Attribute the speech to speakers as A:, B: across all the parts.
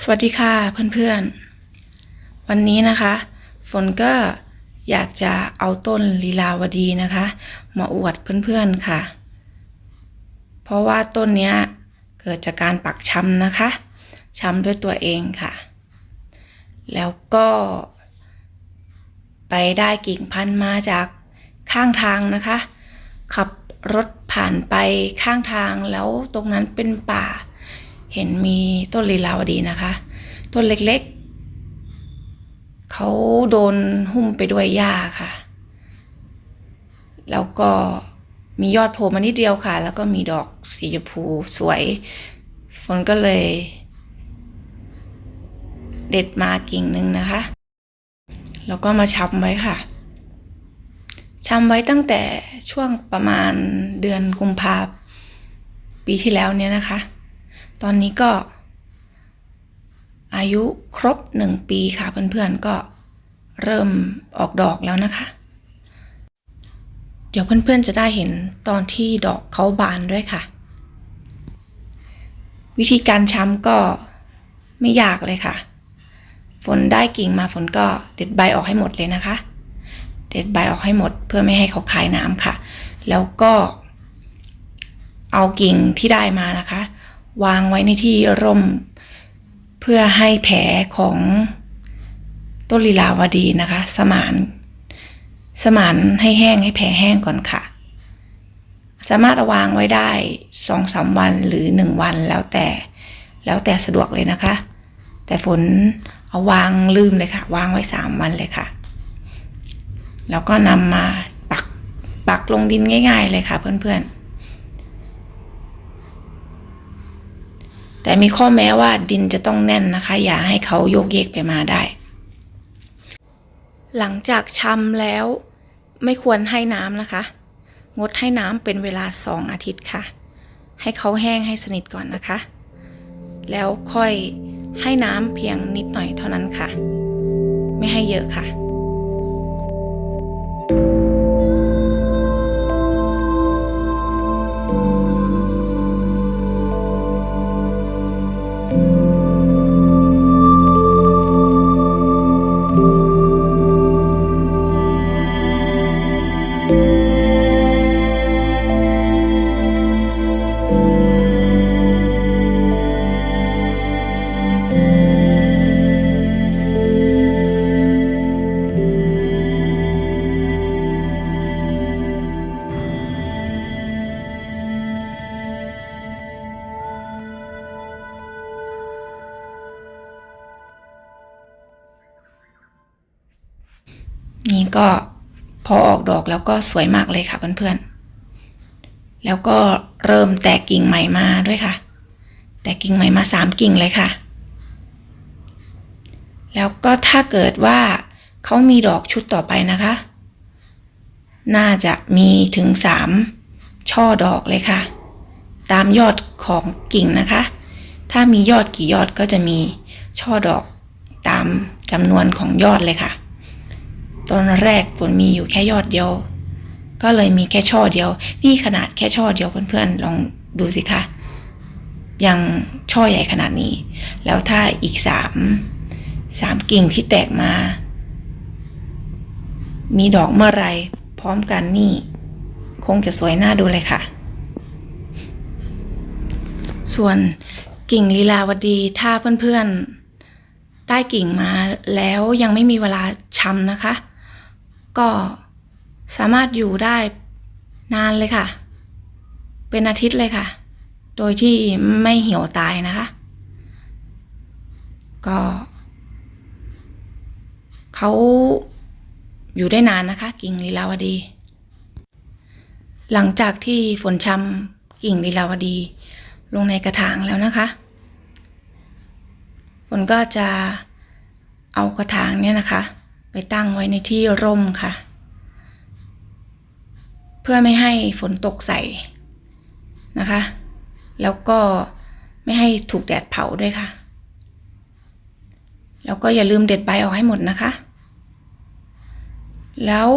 A: สวัสดีค่ะเพื่อนๆ วันนี้นะคะ ฝนก็อยากจะเอาต้นลีลาวดีนะคะ มาอวดเพื่อนๆค่ะ เพราะว่าต้นเนี้ยเกิดจากการปักช้ำนะคะช้ำด้วยตัวเองค่ะ แล้วก็ไปได้กิ่งพันธุ์มาจากข้างทางนะคะ ขับรถผ่านไปข้างทางแล้วตรงนั้นเป็นป่า เห็นมีต้นลีลาวดีนะคะ ต้นเล็กๆ เขาโดนหุ้มไปด้วยหญ้าค่ะ แล้วก็มียอดโผล่มานิดเดียวค่ะ แล้วก็มีดอกสีชมพูสวย ฝนก็เลย เด็ดมากิ่งหนึ่งนะคะ แล้วก็มาช้ำไว้ค่ะช้ำไว้ตั้งแต่ช่วงประมาณเดือนกุมภาปีที่แล้วเนี่ยนะคะ ตอนนี้ก็ อายุครบหนึ่งปีค่ะเพื่อนๆก็เริ่มออกดอกแล้วนะคะ เดี๋ยวเพื่อนๆจะได้เห็นตอนที่ดอกเขาบานด้วยค่ะ วิธีการช้ำก็ไม่ยากเลยค่ะ ฝนได้กิ่งมาฝนก็เด็ดใบออกให้หมดเลยนะคะ เด็ดใบออกให้หมดเพื่อไม่ให้เขาคายน้ำค่ะ แล้วก็เอากิ่งที่ได้มานะคะ วางไว้ในที่ร่ม เพื่อให้แผลของต้นลีลาวดีนะคะ สมาน สมานให้แห้งให้แผลแห้งก่อนค่ะ สามารถาวางไว้ได้สองสามวันหรือหนึ่งวันแล้วแต่แล้วแต่สะดวกเลยนะคะ แต่ฝนเอาวางลืมเลยค่ะ วางไว้สามวันเลยค่ะ แล้วก็นำมาปักปักลงดินง่าย ๆ เลยค่ะเพื่อนๆ แต่มีข้อแม้ว่าดินจะต้องแน่นนะคะ อย่าให้เขาโยกเยกไปมาได้ หลังจากชำแล้วไม่ควรให้น้ำนะคะ งดให้น้ำเป็นเวลาสองอาทิตย์ค่ะ ให้เขาแห้งให้สนิทก่อนนะคะ แล้วค่อยให้น้ำเพียงนิดหน่อยเท่านั้นค่ะ ไม่ให้เยอะค่ะ นี่ก็พอออกดอกแล้วก็สวยมากเลยค่ะเพื่อนๆ แล้วก็เริ่มแตกกิ่งใหม่มาด้วยค่ะ แตกกิ่งใหม่มาสามกิ่งเลยค่ะ แล้วก็ถ้าเกิดว่าเขามีดอกชุดต่อไปนะคะ น่าจะมีถึงสามช่อดอกเลยค่ะ ตามยอดของกิ่งนะคะ ถ้ามียอดกี่ยอดก็จะมีช่อดอกตามจำนวนของยอดเลยค่ะ ตอนแรกฝนมีอยู่แค่ยอดเดียว ก็เลยมีแค่ช่อเดียว นี่ขนาดแค่ช่อเดียวเพื่อนๆลองดูสิคะยังช่อใหญ่ขนาดนี้ แล้วถ้าอีกสามสามกิ่งที่แตกมา มีดอกเมื่อไรพร้อมกันนี่ คงจะสวยน่าดูเลยค่ะ ส่วนกิ่งลีลาวดีถ้าเพื่อนๆ ได้กิ่งมาแล้วยังไม่มีเวลาชำนะคะ ก็สามารถอยู่ได้นานเลยค่ะ เป็นอาทิตย์เลยค่ะ โดยที่ไม่เหี่ยวตายนะคะ ก็เขาอยู่ได้นานนะคะ กิ่งลีลาวดี หลังจากที่ฝนชำกิ่งลีลาวดี ลงในกระถางแล้วนะคะ ฝนก็จะเอากระถางเนี่ยนะคะ ไปตั้งไว้ในที่ร่มค่ะ เพื่อไม่ให้ฝนตกใส่นะคะ แล้วก็ไม่ให้ถูกแดดเผาด้วยค่ะ แล้วก็อย่าลืมเด็ดใบออกให้หมดนะคะ แล้ว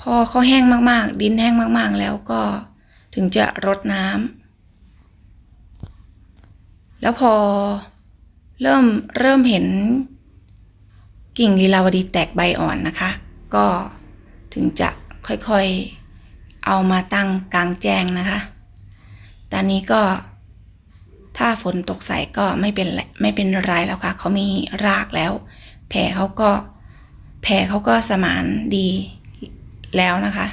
A: พอเขาแห้งมากๆ ดินแห้งมากๆ แล้วก็ถึงจะรดน้ำแล้วพอเริ่มเริ่มเห็น กิ่งลีลาวดีแตกใบอ่อนนะคะ ก็ถึงจะค่อยๆเอามาตั้งกลางแจ้งนะคะ ตอนนี้ก็ถ้าฝนตกใส่ก็ไม่เป็นไม่เป็นไรแล้วค่ะ เขามีรากแล้ว แผลเขาก็แผลเขาก็สมานดีแล้วนะคะ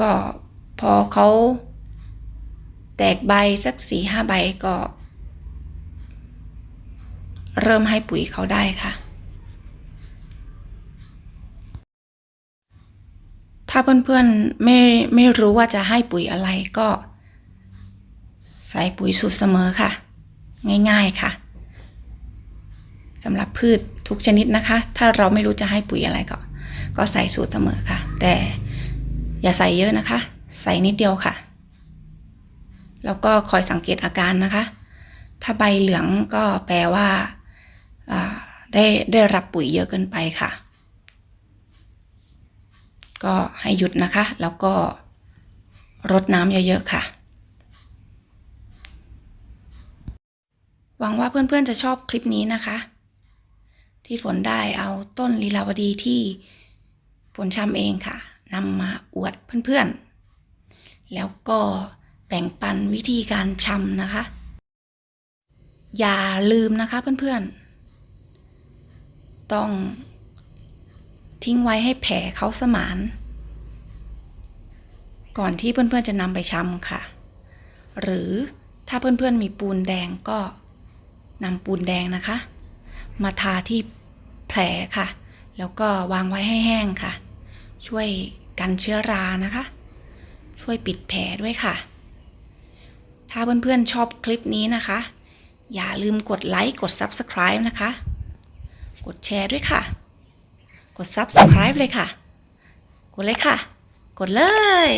A: ก็พอเขาแตกใบสักสี่ห้าใบก็ เริ่มให้ปุ๋ยเขาได้ค่ะ ถ้าเพื่อนๆไม่ไม่รู้ว่าจะให้ปุ๋ยอะไรก็ ใส่ปุ๋ยสูตรเสมอค่ะ ง่ายๆค่ะสำหรับพืชทุกชนิดนะคะ ถ้าเราไม่รู้จะให้ปุ๋ยอะไรก็ ก็ใส่สูตรเสมอค่ะ แต่อย่าใส่เยอะนะคะ ใส่นิดเดียวค่ะ แล้วก็คอยสังเกตอาการนะคะ ถ้าใบเหลืองก็แปลว่า ได้ได้รับปุ๋ยเยอะเกินไปค่ะ ก็ให้หยุดนะคะ แล้วก็รดน้ำเยอะๆค่ะ หวังว่าเพื่อนๆจะชอบคลิปนี้นะคะ ที่ฝนได้เอาต้นลีลาวดีที่ฝนชำเองค่ะนำมาอวดเพื่อนๆ แล้วก็แบ่งปันวิธีการชำนะคะ อย่าลืมนะคะเพื่อนๆ ต้องทิ้งไว้ให้แผลเขาสมาน ก่อนที่เพื่อนๆจะนำไปชำค่ะ หรือถ้าเพื่อนๆมีปูนแดงก็นำปูนแดงนะคะ มาทาที่แผลค่ะ แล้วก็วางไว้ให้แห้งค่ะ ช่วยกันเชื้อรานะคะ ช่วยปิดแผลด้วยค่ะ ถ้าเพื่อนๆชอบคลิปนี้นะคะ อย่าลืมกดไลค์กด Subscribe นะคะ กดแชร์ด้วยค่ะ กด Subscribe เลยค่ะ กดเลยค่ะ กดเลย